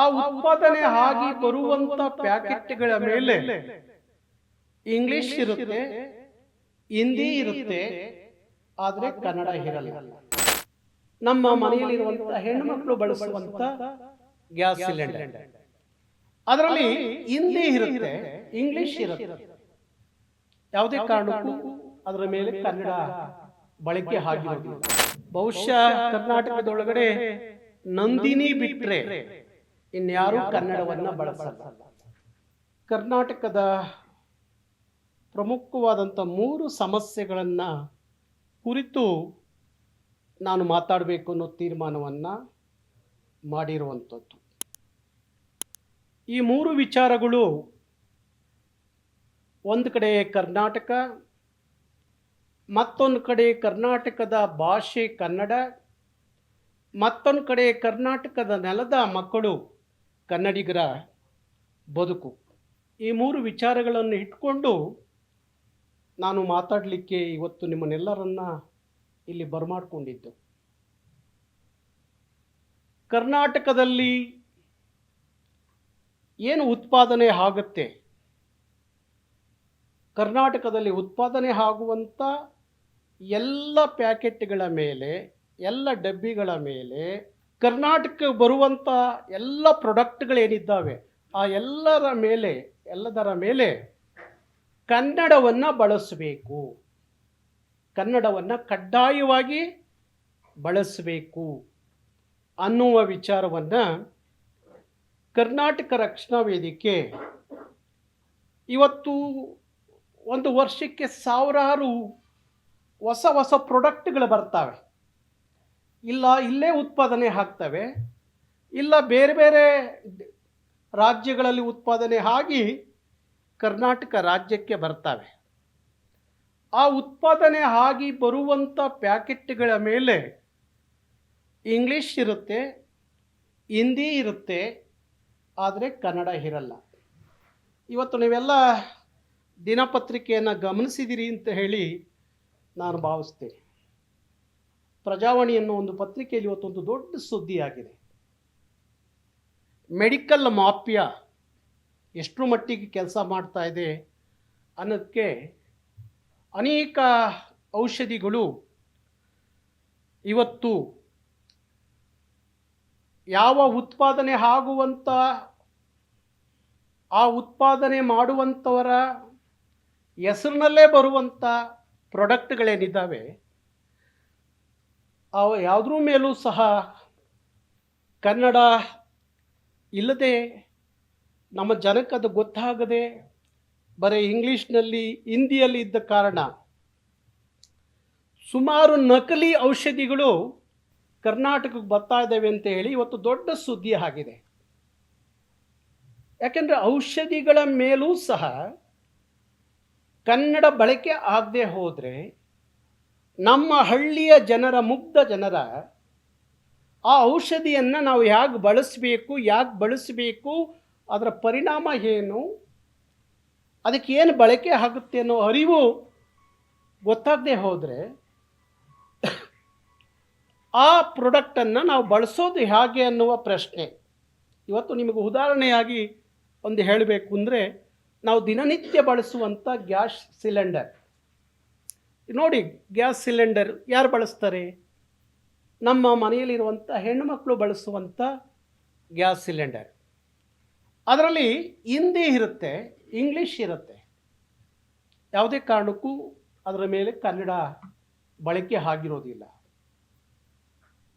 ಆ ಉತ್ಪಾದನೆ ಆಗಿ ಬರುವಂತ ಪ್ಯಾಕೆಟ್ಗಳ ಮೇಲೆ ಇಂಗ್ಲಿಷ್ ಇರುತ್ತೆ, ಹಿಂದಿ ಇರುತ್ತೆ, ಆದ್ರೆ ಕನ್ನಡ ಇರಲ್ಲ. ನಮ್ಮ ಮನೆಯಲ್ಲಿರುವಂತಹ ಹೆಣ್ಮಕ್ಳು ಬಳಸುವಂತ ಗ್ಯಾಸ್ ಸಿಲಿಂಡರ್. ಅದರಲ್ಲಿ ಹಿಂದಿ ಇರುತ್ತೆ, ಇಂಗ್ಲಿಷ್ ಇರುತ್ತೆ. ಯಾವುದೇ ಕಾರಣಕ್ಕೂ ಅದರ ಮೇಲೆ ಕನ್ನಡ ಬಳಕೆ ಆಗಿರೋದಿಲ್ಲ ಬಹುಶಃ ಕರ್ನಾಟಕದೊಳಗಡೆ ನಂದಿನಿ ಬಿಟ್ರೆ ಇನ್ಯಾರು ಕನ್ನಡವನ್ನು ಬಳಸಲ್ಲ. ಕರ್ನಾಟಕದ ಪ್ರಮುಖವಾದಂಥ ಮೂರು ಸಮಸ್ಯೆಗಳನ್ನು ಕುರಿತು ನಾನು ಮಾತಾಡಬೇಕು ಅನ್ನೋ ತೀರ್ಮಾನವನ್ನು ಮಾಡಿರುವಂಥದ್ದು. ಈ ಮೂರು ವಿಚಾರಗಳು ಒಂದು ಕಡೆ ಕರ್ನಾಟಕ ಮತ್ತೊಂದು ಕಡೆ ಕರ್ನಾಟಕದ ಭಾಷೆ ಕನ್ನಡ ಮತ್ತೊಂದು ಕಡೆ ಕರ್ನಾಟಕದ ನೆಲದ ಮಕ್ಕಳು ಕನ್ನಡಿಗರ ಬದುಕು. ಈ ಮೂರು ವಿಚಾರಗಳನ್ನು ಇಟ್ಕೊಂಡು ನಾನು ಮಾತಾಡಲಿಕ್ಕೆ ಇವತ್ತು ನಿಮ್ಮನ್ನೆಲ್ಲರನ್ನ ಇಲ್ಲಿ ಬರಮಾಡಿಕೊಂಡಿದ್ದೆ. ಕರ್ನಾಟಕದಲ್ಲಿ ಏನು ಉತ್ಪಾದನೆ ಆಗುತ್ತೆ? ಕರ್ನಾಟಕದಲ್ಲಿ ಉತ್ಪಾದನೆ ಆಗುವಂಥ ಎಲ್ಲ ಪ್ಯಾಕೆಟ್ಗಳ ಮೇಲೆ, ಎಲ್ಲ ಡಬ್ಬಿಗಳ ಮೇಲೆ ಕರ್ನಾಟಕ ಬರುವಂಥ ಎಲ್ಲ ಪ್ರೊಡಕ್ಟ್ಗಳೇನಿದ್ದಾವೆ ಆ ಎಲ್ಲರ ಮೇಲೆ, ಎಲ್ಲದರ ಮೇಲೆ ಕನ್ನಡವನ್ನು ಬಳಸಬೇಕು. ಕನ್ನಡವನ್ನು ಕಡ್ಡಾಯವಾಗಿ ಬಳಸಬೇಕು ಅನ್ನುವ ವಿಚಾರವನ್ನು ಕರ್ನಾಟಕ ರಕ್ಷಣಾ ವೇದಿಕೆ ಇವತ್ತು ಒಂದು ವರ್ಷಕ್ಕೆ ಸಾವಿರಾರು ಹೊಸ ಹೊಸ ಪ್ರೊಡಕ್ಟ್ಗಳು ಬರ್ತವೆ. ಇಲ್ಲ, ಇಲ್ಲೇ ಉತ್ಪಾದನೆ ಆಗ್ತವೆ. ಇಲ್ಲ, ಬೇರೆ ಬೇರೆ ರಾಜ್ಯಗಳಲ್ಲಿ ಉತ್ಪಾದನೆ ಆಗಿ ಕರ್ನಾಟಕ ರಾಜ್ಯಕ್ಕೆ ಬರ್ತವೆ. ಆ ಉತ್ಪಾದನೆ ಆಗಿ ಬರುವಂಥ ಪ್ಯಾಕೆಟ್ಗಳ ಮೇಲೆ ಇಂಗ್ಲೀಷ್ ಇರುತ್ತೆ, ಹಿಂದಿ ಇರುತ್ತೆ, ಆದರೆ ಕನ್ನಡ ಇರಲ್ಲ. ಇವತ್ತು ನೀವೆಲ್ಲ ದಿನಪತ್ರಿಕೆಯನ್ನು ಗಮನಿಸಿದಿರಿ ಅಂತ ಹೇಳಿ ನಾನು ಭಾವಿಸ್ತೇನೆ. ಪ್ರಜಾವಾಣಿ ಅನ್ನೋ ಒಂದು ಪತ್ರಿಕೆಯಲ್ಲಿ ಇವತ್ತೊಂದು ದೊಡ್ಡ ಸುದ್ದಿಯಾಗಿದೆ. ಮೆಡಿಕಲ್ ಮಾಫಿಯಾ ಎಷ್ಟರ ಮಟ್ಟಿಗೆ ಕೆಲಸ ಮಾಡ್ತಾ ಇದೆ ಅನ್ನೋದಕ್ಕೆ ಅನೇಕ ಔಷಧಿಗಳು ಇವತ್ತು ಯಾವ ಉತ್ಪಾದನೆ ಆಗುವಂಥ, ಆ ಉತ್ಪಾದನೆ ಮಾಡುವಂಥವರ ಹೆಸರಿನಲ್ಲೇ ಬರುವಂಥ ಪ್ರಾಡಕ್ಟ್ಗಳೇನಿದ್ದಾವೆ ಅವು ಯಾವುದ್ರ ಮೇಲೂ ಸಹ ಕನ್ನಡ ಇಲ್ಲದೆ ನಮ್ಮ ಜನಕ್ಕೆ ಅದು ಗೊತ್ತಾಗದೆ ಬರೀ ಇಂಗ್ಲೀಷ್ನಲ್ಲಿ, ಹಿಂದಿಯಲ್ಲಿ ಇದ್ದ ಕಾರಣ ಸುಮಾರು ನಕಲಿ ಔಷಧಿಗಳು ಕರ್ನಾಟಕಕ್ಕೆ ಬರ್ತಾ ಇದ್ದಾವೆ ಅಂತ ಹೇಳಿ ಇವತ್ತು ದೊಡ್ಡ ಸುದ್ದಿ ಆಗಿದೆ. ಯಾಕೆಂದರೆ ಔಷಧಿಗಳ ಮೇಲೂ ಸಹ ಕನ್ನಡ ಬಳಕೆ ಆಗದೆ ಹೋದರೆ ನಮ್ಮ ಹಳ್ಳಿಯ ಜನರ ಮುಗ್ಧ ಜನರ ಆ ಔಷಧಿಯನ್ನು ನಾವು ಹೇಗೆ ಬಳಸಬೇಕು, ಯಾಕೆ ಬಳಸಬೇಕು, ಅದರ ಪರಿಣಾಮ ಏನು, ಅದಕ್ಕೆ ಏನು ಬಳಕೆ ಆಗುತ್ತೆ ಅನ್ನೋ ಅರಿವು ಗೊತ್ತಾಗದೆ ಹೋದರೆ ಆ ಪ್ರೊಡಕ್ಟನ್ನು ನಾವು ಬಳಸೋದು ಹೇಗೆ ಅನ್ನುವ ಪ್ರಶ್ನೆ. ಇವತ್ತು ನಿಮಗೆ ಉದಾಹರಣೆಯಾಗಿ ಒಂದು ಹೇಳಬೇಕು ಅಂದರೆ ನಾವು ದಿನನಿತ್ಯ ಬಳಸುವಂಥ ಗ್ಯಾಸ್ ಸಿಲಿಂಡರ್. ನೋಡಿ ಗ್ಯಾಸ್ ಸಿಲಿಂಡರ್ ಯಾರು ಬಳಸ್ತಾರೆ? ನಮ್ಮ ಮನೆಯಲ್ಲಿರುವಂಥ ಹೆಣ್ಣುಮಕ್ಕಳು ಬಳಸುವಂಥ ಗ್ಯಾಸ್ ಸಿಲಿಂಡರ್. ಅದರಲ್ಲಿ ಹಿಂದಿ ಇರುತ್ತೆ, ಇಂಗ್ಲೀಷ್ ಇರುತ್ತೆ. ಯಾವುದೇ ಕಾರಣಕ್ಕೂ ಅದರ ಮೇಲೆ ಕನ್ನಡ ಬಳಕೆ ಆಗಿರೋದಿಲ್ಲ.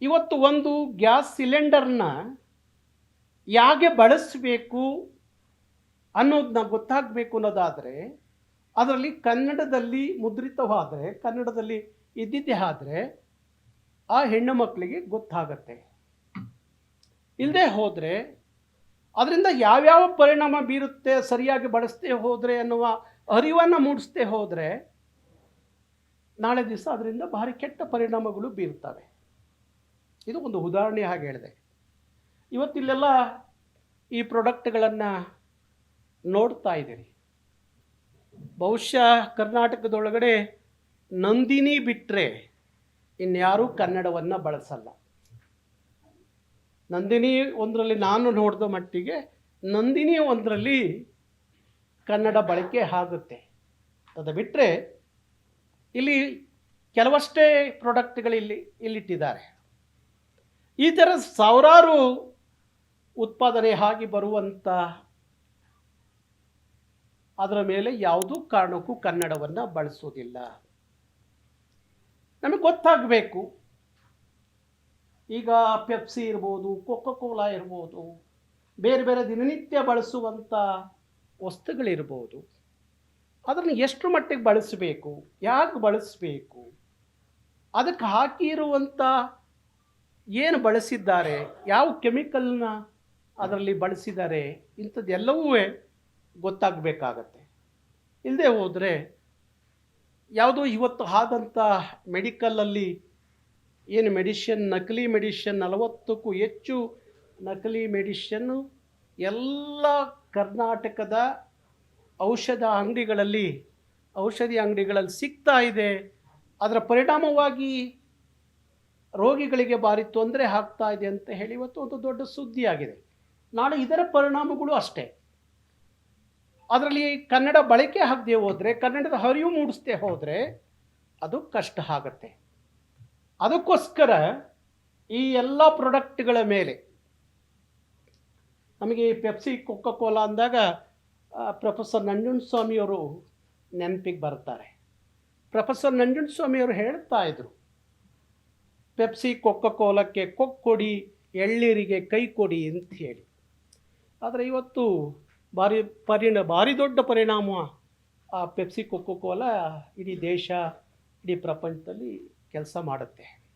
ಇವತ್ತು ಒಂದು ಗ್ಯಾಸ್ ಸಿಲಿಂಡರ್ನ ಹೇಗೆ ಬಳಸಬೇಕು ಅನ್ನೋದನ್ನ ಗೊತ್ತಾಗಬೇಕು ಅನ್ನೋದಾದರೆ ಅದರಲ್ಲಿ ಕನ್ನಡದಲ್ಲಿ ಮುದ್ರಿತವಾದರೆ, ಕನ್ನಡದಲ್ಲಿ ಇದ್ದಿದ್ದೇ ಆದರೆ ಆ ಹೆಣ್ಣು ಮಕ್ಕಳಿಗೆ ಗೊತ್ತಾಗತ್ತೆ. ಇಲ್ಲದೆ ಹೋದರೆ, ಅದರಿಂದ ಯಾವ್ಯಾವ ಪರಿಣಾಮ ಬೀರುತ್ತೆ, ಸರಿಯಾಗಿ ಬಳಸದೆ ಹೋದರೆ ಅನ್ನುವ ಅರಿವನ್ನು ಮೂಡಿಸದೆ ಹೋದರೆ, ನಾಳೆ ದಿವಸ ಅದರಿಂದ ಭಾರಿ ಕೆಟ್ಟ ಪರಿಣಾಮಗಳು ಬೀರುತ್ತವೆ. ಇದು ಒಂದು ಉದಾಹರಣೆ ಹಾಗೆ ಹೇಳಿದೆ. ಇವತ್ತಿಲ್ಲೆಲ್ಲ ಈ ಪ್ರಾಡಕ್ಟ್ಗಳನ್ನು ನೋಡ್ತಾ ಇದ್ದೀರಿ. ಬಹುಶಃ ಕರ್ನಾಟಕದೊಳಗಡೆ ನಂದಿನಿ ಬಿಟ್ಟರೆ ಇನ್ಯಾರೂ ಕನ್ನಡವನ್ನು ಬಳಸಲ್ಲ. ನಂದಿನಿ ಒಂದರಲ್ಲಿ ನಾನು ನೋಡಿದ ಮಟ್ಟಿಗೆ ನಂದಿನಿ ಒಂದರಲ್ಲಿ ಕನ್ನಡ ಬಳಕೆ ಆಗುತ್ತೆ. ಅದು ಬಿಟ್ಟರೆ ಇಲ್ಲಿ ಕೆಲವಷ್ಟೇ ಪ್ರಾಡಕ್ಟ್ಗಳಿಲ್ಲಿ ಇಲ್ಲಿಟ್ಟಿದ್ದಾರೆ. ಈ ಥರ ಸಾವಿರಾರು ಉತ್ಪಾದನೆ ಆಗಿ ಬರುವಂಥ ಅದರ ಮೇಲೆ ಯಾವುದೂ ಕಾರಣಕ್ಕೂ ಕನ್ನಡವನ್ನು ಬಳಸೋದಿಲ್ಲ ನಮಗೆ ಗೊತ್ತಾಗಬೇಕು. ಈಗ ಪೆಪ್ಸಿ ಇರ್ಬೋದು ಕೋಕೋ ಕೋಲಾ ಇರ್ಬೋದು, ಬೇರೆ ಬೇರೆ ದಿನನಿತ್ಯ ಬಳಸುವಂಥ ವಸ್ತುಗಳಿರ್ಬೋದು. ಅದನ್ನು ಎಷ್ಟು ಮಟ್ಟಿಗೆ ಬಳಸಬೇಕು, ಯಾಕೆ ಬಳಸಬೇಕು, ಅದಕ್ಕೆ ಹಾಕಿರುವಂಥ ಏನು ಬಳಸಿದ್ದಾರೆ, ಯಾವ ಕೆಮಿಕಲ್ನ ಅದರಲ್ಲಿ ಬಳಸಿದ್ದಾರೆ, ಇಂಥದ್ದೆಲ್ಲವೂ ಗೊತ್ತಾಗಬೇಕಾಗತ್ತೆ. ಇಲ್ಲದೆ ಹೋದರೆ ಯಾವುದೋ ಇವತ್ತು ಆದಂಥ ಮೆಡಿಕಲಲ್ಲಿ ಏನು ಮೆಡಿಷನ್, ನಕಲಿ ಮೆಡಿಷನ್, ನಲವತ್ತಕ್ಕೂ ಹೆಚ್ಚು ನಕಲಿ ಮೆಡಿಷನ್ನು ಎಲ್ಲ ಕರ್ನಾಟಕದ ಔಷಧ ಅಂಗಡಿಗಳಲ್ಲಿ, ಔಷಧಿ ಅಂಗಡಿಗಳಲ್ಲಿ ಸಿಗ್ತಾ ಇದೆ. ಅದರ ಪರಿಣಾಮವಾಗಿ ರೋಗಿಗಳಿಗೆ ಭಾರಿ ತೊಂದರೆ ಆಗ್ತಾ ಇದೆ ಅಂತ ಹೇಳಿ ಇವತ್ತು ಒಂದು ದೊಡ್ಡ ಸುದ್ದಿಯಾಗಿದೆ. ನಾಳೆ ಇದರ ಪರಿಣಾಮಗಳು ಅಷ್ಟೇ. ಅದರಲ್ಲಿ ಕನ್ನಡ ಬಳಕೆ ಆಗದೆ ಹೋದರೆ, ಕನ್ನಡದ ಹರಿವು ಮೂಡಿಸದೆ ಹೋದರೆ ಅದು ಕಷ್ಟ ಆಗುತ್ತೆ. ಅದಕ್ಕೋಸ್ಕರ ಈ ಎಲ್ಲ ಪ್ರಾಡಕ್ಟ್ಗಳ ಮೇಲೆ ನಮಗೆ ಈ ಪೆಪ್ಸಿ ಕೊಕ್ಕ ಕೋಲಾ ಅಂದಾಗ ಪ್ರೊಫೆಸರ್ ನಂಜುಂಡಸ್ವಾಮಿಯವರು ನೆನಪಿಗೆ ಬರ್ತಾರೆ. ಪ್ರೊಫೆಸರ್ ನಂಜುಂಡಸ್ವಾಮಿಯವರು ಹೇಳ್ತಾ ಇದ್ರು, ಪೆಪ್ಸಿ ಕೊಕ್ಕ ಕೋಲಕ್ಕೆ ಕೊಕ್ಕೊಡಿ ಎಳ್ಳೀರಿಗೆ ಕೈ ಕೊಡಿ ಅಂತ ಹೇಳಿ. ಆದರೆ ಇವತ್ತು ಭಾರಿ ಪರಿಣ, ಭಾರಿ ದೊಡ್ಡ ಪರಿಣಾಮ ಆ ಪೆಪ್ಸಿ ಕೊಕ್ಕೋ ಕೋಲ ಇಡೀ ದೇಶ, ಇಡೀ ಪ್ರಪಂಚದಲ್ಲಿ ಕೆಲಸ ಮಾಡುತ್ತೆ.